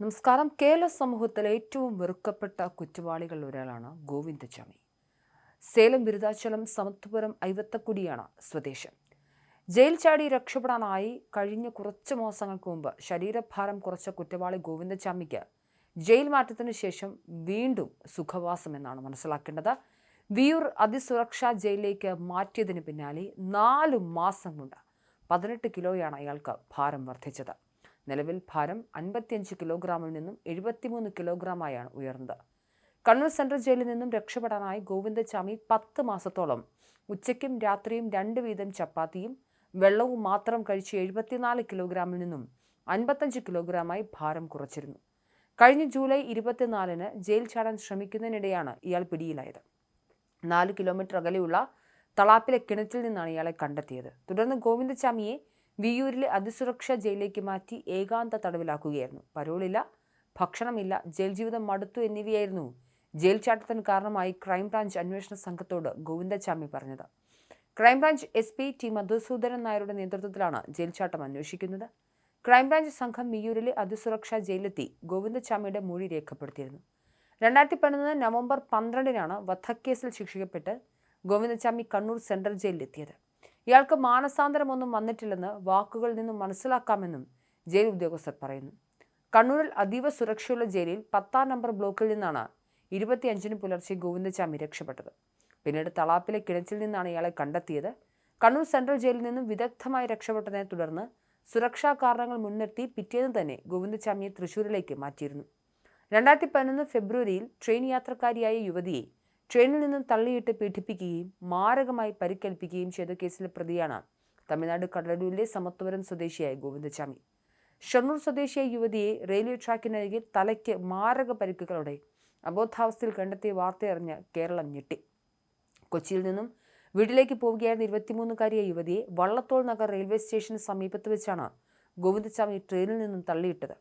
നമസ്കാരം. കേരള സമൂഹത്തിലെ ഏറ്റവും വെറുക്കപ്പെട്ട കുറ്റവാളികളിൽ ഒരാളാണ് ഗോവിന്ദചാമി സേലം ബിരുദാചലം സമത്വപുരം ഐവത്തക്കുടിയാണ് സ്വദേശം. ജയിൽ ചാടി രക്ഷപ്പെടാനായി കഴിഞ്ഞ കുറച്ച് മാസങ്ങൾക്ക് മുമ്പ് ശരീരഭാരം കുറച്ച കുറ്റവാളി ഗോവിന്ദചാമിക്ക് ജയിൽ മാറ്റത്തിനു ശേഷം വീണ്ടും സുഖവാസം എന്നാണ് മനസ്സിലാക്കേണ്ടത്. വിയൂർ അതിസുരക്ഷാ ജയിലിലേക്ക് മാറ്റിയതിന് പിന്നാലെ നാലു മാസം കൊണ്ട് പതിനെട്ട് കിലോയാണ് അയാൾക്ക് ഭാരം വർദ്ധിച്ചത്. നിലവിൽ ഭാരം അൻപത്തിയഞ്ച് കിലോഗ്രാമിൽ നിന്നും എഴുപത്തിമൂന്ന് കിലോഗ്രാമായാണ് ഉയർന്നത്. കണ്ണൂർ സെൻട്രൽ ജയിലിൽ നിന്നും രക്ഷപ്പെടാനായി ഗോവിന്ദചാമി പത്ത് മാസത്തോളം ഉച്ചയ്ക്കും രാത്രിയും രണ്ട് വീതം ചപ്പാത്തിയും വെള്ളവും മാത്രം കഴിച്ച് എഴുപത്തിനാല് കിലോഗ്രാമിൽ നിന്നും അൻപത്തഞ്ച് കിലോഗ്രാമായി ഭാരം കുറച്ചിരുന്നു. കഴിഞ്ഞ ജൂലൈ ഇരുപത്തിനാലിന് ജയിൽ ചാടാൻ ശ്രമിക്കുന്നതിനിടെയാണ് ഇയാൾ പിടിയിലായത്. നാല് കിലോമീറ്റർ അകലെയുള്ള തളാപ്പിലെ കിണറ്റിൽ നിന്നാണ് ഇയാളെ കണ്ടെത്തിയത്. തുടർന്ന് ഗോവിന്ദചാമിയെ വിയൂരിലെ അതിസുരക്ഷാ ജയിലിലേക്ക് മാറ്റി ഏകാന്ത തടവിലാക്കുകയായിരുന്നു. പരോളില്ല ഭക്ഷണമില്ല ജയിൽ ജീവിതം മടുത്തു എന്നിവയായിരുന്നു ജയിൽ ചാട്ടത്തിന് കാരണമായി ക്രൈംബ്രാഞ്ച് അന്വേഷണ സംഘത്തോട് ഗോവിന്ദചാമി പറഞ്ഞത്. Crime branch S P T Madhusoodanan നായരുടെ നേതൃത്വത്തിലാണ് ജയിൽ ചാട്ടം അന്വേഷിക്കുന്നത്. ക്രൈംബ്രാഞ്ച് സംഘം മിയൂരിലെ അതിസുരക്ഷാ ജയിലെത്തി ഗോവിന്ദചാമിയുടെ മൊഴി രേഖപ്പെടുത്തിയിരുന്നു. രണ്ടായിരത്തി പതിനൊന്ന് നവംബർ പന്ത്രണ്ടിനാണ് വധക്കേസിൽ ശിക്ഷിക്കപ്പെട്ട് ഗോവിന്ദചാമി കണ്ണൂർ സെൻട്രൽ ജയിലിലെത്തിയത്. ഇയാൾക്ക് മാനസാന്തരമൊന്നും വന്നിട്ടില്ലെന്ന് വാക്കുകളിൽ നിന്നും മനസ്സിലാക്കാമെന്നും ജയിൽ ഉദ്യോഗസ്ഥർ പറയുന്നു. കണ്ണൂരിൽ അതീവ സുരക്ഷയുള്ള ജയിലിൽ പത്താം നമ്പർ ബ്ലോക്കിൽ നിന്നാണ് ഇരുപത്തിയഞ്ചിന് പുലർച്ചെ ഗോവിന്ദചാമി രക്ഷപ്പെട്ടത്. പിന്നീട് തളാപ്പിലെ കിണറ്റിൽ നിന്നാണ് ഇയാളെ കണ്ടെത്തിയത്. കണ്ണൂർ സെൻട്രൽ ജയിലിൽ നിന്നും വിദഗ്ധമായി രക്ഷപ്പെട്ടതിനെ തുടർന്ന് സുരക്ഷാ കാരണങ്ങൾ മുൻനിർത്തി പിറ്റേന്ന് തന്നെ ഗോവിന്ദചാമിയെ തൃശൂരിലേക്ക് മാറ്റിയിരുന്നു. രണ്ടായിരത്തി പതിനൊന്ന് ഫെബ്രുവരിയിൽ ട്രെയിൻ യാത്രക്കാരിയായ യുവതിയെ ട്രെയിനിൽ നിന്നും തള്ളിയിട്ട് പീഡിപ്പിക്കുകയും മാരകമായി പരിക്കേൽപ്പിക്കുകയും ചെയ്ത കേസിലെ പ്രതിയാണ് തമിഴ്നാട് കടലൂരിലെ സമത്വപുരം സ്വദേശിയായ ഗോവിന്ദചാമി ഷൊർണൂർ സ്വദേശിയായ യുവതിയെ റെയിൽവേ ട്രാക്കിനരികെ തലയ്ക്ക് മാരക പരിക്കുകളോടെ അബോധാവസ്ഥയിൽ കണ്ടെത്തിയ വാർത്തയറിഞ്ഞ് കേരളം ഞെട്ടി. കൊച്ചിയിൽ നിന്നും വീട്ടിലേക്ക് പോവുകയായിരുന്ന ഇരുപത്തിമൂന്നുകാരിയായ യുവതിയെ വള്ളത്തോൾ നഗർ റെയിൽവേ സ്റ്റേഷന് സമീപത്ത് വെച്ചാണ് ഗോവിന്ദസ്വാമി ട്രെയിനിൽ നിന്നും തള്ളിയിട്ടത്.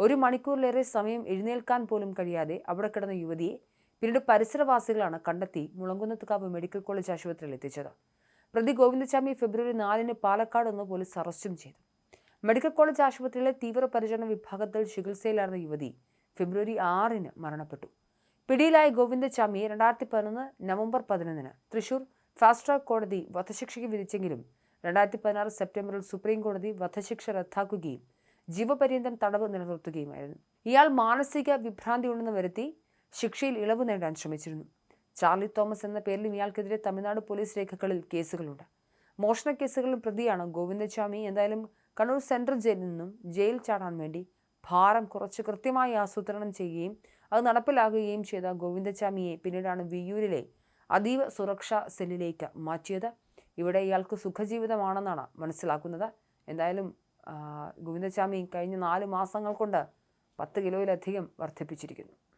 ഒരു മണിക്കൂറിലേറെ സമയം എഴുന്നേൽക്കാൻ പോലും കഴിയാതെ അവിടെ കിടന്ന യുവതിയെ പിന്നീട് പരിസരവാസികളാണ് കണ്ടെത്തി മുളങ്കുന്നത്തുകാവ് മെഡിക്കൽ കോളേജ് ആശുപത്രിയിൽ എത്തിച്ചത്. പ്രതി ഗോവിന്ദസ്വാമി ഫെബ്രുവരി നാലിന് പാലക്കാട് നിന്ന് പോലീസ് അറസ്റ്റും ചെയ്തു. മെഡിക്കൽ കോളേജ് ആശുപത്രിയിലെ തീവ്രപരിചരണ വിഭാഗത്തിൽ ചികിത്സയിലായിരുന്ന യുവതി ഫെബ്രുവരി ആറിന് മരണപ്പെട്ടു. പിടിയിലായ ഗോവിന്ദസ്വാമിയെ രണ്ടായിരത്തി പതിനൊന്ന് നവംബർ പതിനൊന്നിന് തൃശൂർ ഫാസ്റ്റ് ട്രാക്ക് കോടതി വധശിക്ഷയ്ക്ക് വിധിച്ചെങ്കിലും രണ്ടായിരത്തി പതിനാറ് സെപ്റ്റംബറിൽ സുപ്രീം കോടതി വധശിക്ഷ റദ്ദാക്കുകയും ജീവപര്യന്തം തടവ് നിലനിർത്തുകയുമായിരുന്നു. ഇയാൾ മാനസിക വിഭ്രാന്തി ഉണ്ടെന്ന് വരുത്തി ശിക്ഷയിൽ ഇളവ് നേടാൻ ശ്രമിച്ചിരുന്നു. ചാർലി തോമസ് എന്ന പേരിലും ഇയാൾക്കെതിരെ തമിഴ്നാട് പോലീസ് രേഖകളിൽ കേസുകളുണ്ട്. മോഷണ കേസുകളിൽ പ്രതിയാണ് ഗോവിന്ദസ്വാമി. എന്തായാലും കണ്ണൂർ സെൻട്രൽ ജയിലിൽ നിന്നും ജയിൽ ചാടാൻ വേണ്ടി ഭാരം കുറച്ച് കൃത്യമായി ആസൂത്രണം ചെയ്യുകയും അത് നടപ്പിലാക്കുകയും ചെയ്ത ഗോവിന്ദസ്വാമിയെ പിന്നീടാണ് വിയൂരിലെ അതീവ സുരക്ഷാ സെല്ലിലേക്ക് മാറ്റിയത്. ഇവിടെ ഇയാൾക്ക് സുഖജീവിതമാണെന്നാണ് മനസ്സിലാക്കുന്നത്. എന്തായാലും ഗോവിന്ദസ്വാമി കഴിഞ്ഞ നാല് മാസങ്ങൾ കൊണ്ട് പത്ത് കിലോയിലധികം വർദ്ധിപ്പിച്ചിരിക്കുന്നു.